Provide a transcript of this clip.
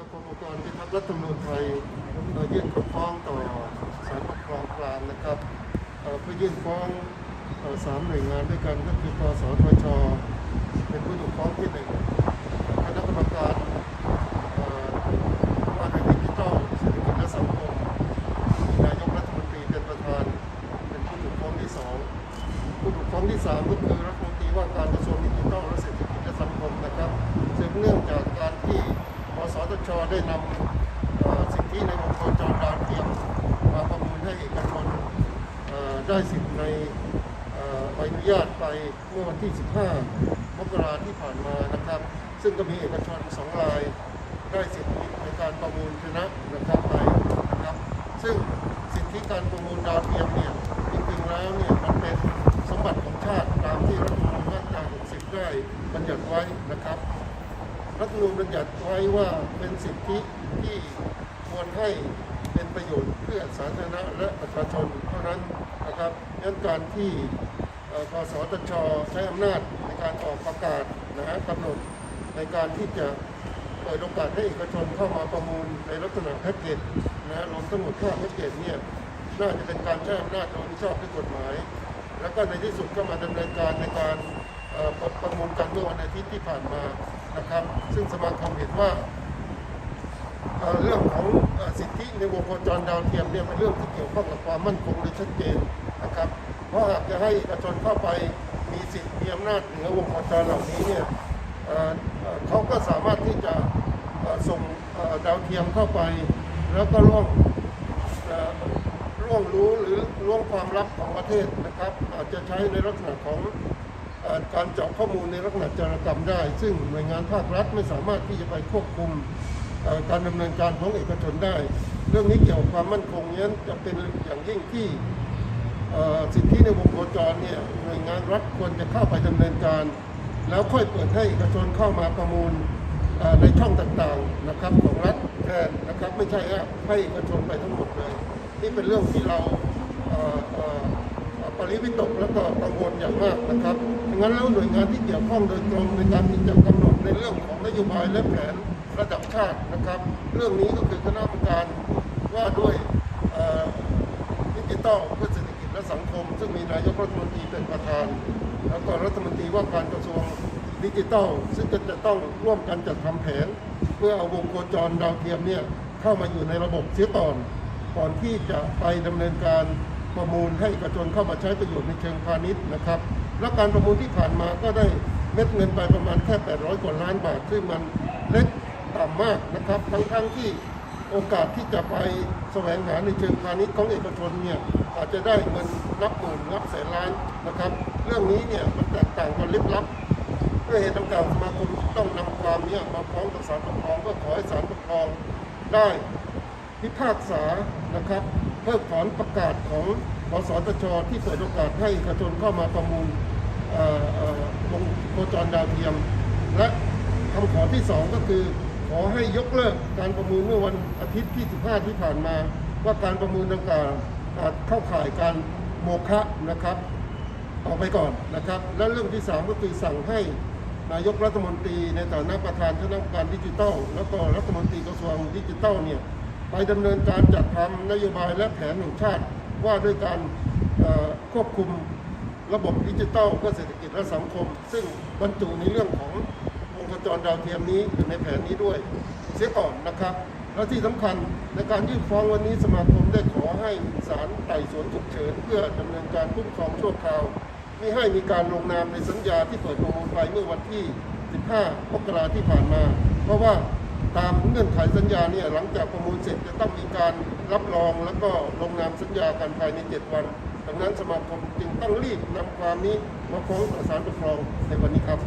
มาคมองค์กรพิทักษ์รัฐธรรมนูญไทยยื่นคำฟ้องต่อศาลปกครองกลางนะครับเพื่อยื่นฟ้องต่อสามหน่วยงานด้วยกันก็คือกสทช เป็นผู้ถูกฟ้องที่หนึ่งคณะกรรมการว่าด้วยดิจิทัลเศรษฐกิจและสังคมนายกรัฐมนตรีเป็นประธาน เป็นผู้ถูกฟ้องที่สองผู้ถูกฟ้องที่สามก็คือ ได้นำเอ่อสิทธิในวงโคจรดาวเทียมมาประมูลให้เอกชนได้สิทธิในใบอนุญาตไปเมื่อวันที่ 15 มกราที่ผ่านมานะครับ ซึ่งก็มีเอกชนสองรายได้สิทธิในการประมูลชนะนะครับไปนะครับ ซึ่งสิทธิการประมูลดาวเทียมเนี่ยจริงๆแล้วเนี่ยมันเป็นสมบัติของชาติตามที่รัฐธรรมนูญมาตรา60ได้บัญญัติไว้นะครับ รัฐธรรมนูญบัญญัติไว้ว่าเป็นสิทธิที่ควรให้เป็นประโยชน์เพื่อสาธารณะและประชาชนเท่านั้นนะครับงั้นการที่เอ่อกสทชใช้อำนาจในการออกประกาศนะฮะกำหนดในการที่จะเปิดโอกาสให้เอกชนเข้ามาประมูลในลักษณะแพ็กเกจนะฮะรวมทั้งหมดค่าแพ็กเกจเนี่ยน่าจะเป็นการใช้อำนาจโดยมิชอบด้วยกฎหมาย แล้วก็ในที่สุดก็มาดำเนินการในการประประมูลกันเมื่อวันอาทิตย์ที่ผ่านมา นะครับ ซึ่งสมาคมเห็นว่าเรื่องของสิทธิในวงโคจรดาวเทียมเนี่ยเป็นเรื่องที่เกี่ยวข้องกับความมั่นคงโดยชัดเจนนะครับ เพราะหากจะให้เอกชนเข้าไปมีสิทธิมีอำนาจเหนือวงโคจรเหล่านี้เนี่ยเขาก็สามารถที่จะส่งดาวเทียมเข้าไป แล้วก็ล่วงเอ่อร่วงรู้หรือล่วงความลับของประเทศนะครับ อาจจะใช้ในลักษณะของ การเจาะข้อมูลในลักษณะจารกรรมได้ ซึ่งหน่วยงานภาครัฐไม่สามารถที่จะไปควบคุมการดำเนินการของเอกชนได้ เรื่องนี้เกี่ยวกับความมั่นคงนี้จะเป็นอย่างยิ่งที่สิทธิในวงโคจรเนี่ยหน่วยงานรัฐควรจะเข้าไปดำเนินการ แล้วค่อยเปิดให้เอกชนเข้ามาประมูลในช่องต่างๆนะครับของรัฐแทนนะครับไม่ใช่ให้เอกชนไปทั้งหมดเลย นี่เป็นเรื่องที่เรา เอ่อเอ่อเอ่อปริวิตกแล้วก็กังวลอย่างมากนะครับดังนั้นแล้วหน่วยงานที่เกี่ยวข้องโดยตรงในการที่จะกำหนดในเรื่องของนโยบายและแผนระดับชาตินะครับ เรื่องนี้ก็คือคณะกรรมการว่าด้วยดิจิทัลเพื่อเศรษฐกิจและสังคม ซึ่งมีนายกรัฐมนตรีเป็นประธาน แล้วก็รัฐมนตรีว่าการกระทรวงดิจิทัลซึ่งจะต้องร่วมกันจัดทำแผน เพื่อเอาวงโคจรดาวเทียมเนี่ยเข้ามาอยู่ในระบบเสียก่อนก่อนที่จะไปดำเนินการ ประมูลให้เอกชนเข้ามาใช้ประโยชน์ในเชิงพาณิชย์นะครับ และการประมูลที่ผ่านมาก็ได้เม็ดเงินไปประมาณแค่ 800 กว่าล้านบาท ซึ่งมันเล็กต่ำมากนะครับ ทั้งๆที่โอกาสที่จะไปแสวงหาในเชิงพาณิชย์ของเอกชนเนี่ยอาจจะได้เงินนับหมื่นนับแสนล้านนะครับ เรื่องนี้เนี่ยมันแตกต่างกันลิบลับด้วยเหตุดังกล่าวสมาคมต้องนำความเนี้มาฟ้องต่อศาลปกครองเพื่อขอให้ศาลปกครองได้พิพากษานะครับ เพิกถอนประกาศของกสทช ที่เปิดโอกาสให้เอกชนเข้ามาประมูลวงโคจรดาวเทียม และคำขอที่สองก็คือขอให้ยกเลิกการประมูลเมื่อวันอาทิตย์ที่ 15 ที่ผ่านมา ว่าการประมูลดังกล่าวอาจเข้าข่ายการโมฆะนะครับ ออกไปก่อนนะครับ และเรื่องที่ 3 ก็คือสั่งให้นายกรัฐมนตรีในฐานะประธานคณะกรรมการดิจิทัล แล้วก็รัฐมนตรีกระทรวงดิจิทัลเนี่ย ไปดำเนินการจัดทำนโยบายและแผนแห่งชาติว่าด้วยการควบคุมระบบดิจิทัลเพื่อเศรษฐกิจและสังคม ซึ่งบรรจุในเรื่องของวงจรดาวเทียมนี้อยู่ในแผนนี้ด้วย เสียก่อนนะครับ และที่สำคัญในการยื่นฟ้องวันนี้สมาคมได้ขอให้ศาลไต่สวนฉุกเฉิน เพื่อดำเนินการคุ้มครองชั่วคราวไม่ให้มีการลงนามในสัญญาที่เปิดประมูลไปเมื่อวันที่ 15มกราที่ผ่านมา เพราะว่า ตามเงื่อนไขสัญญาเนี่ยหลังจากประมูลเสร็จจะต้องมีการรับรองแล้วก็ลงนามสัญญากันภายใน 7 วัน ดังนั้นสมาคมจึงต้องรีบนำความนี้มาฟ้องต่อศาลปกครองในวันนี้ครับ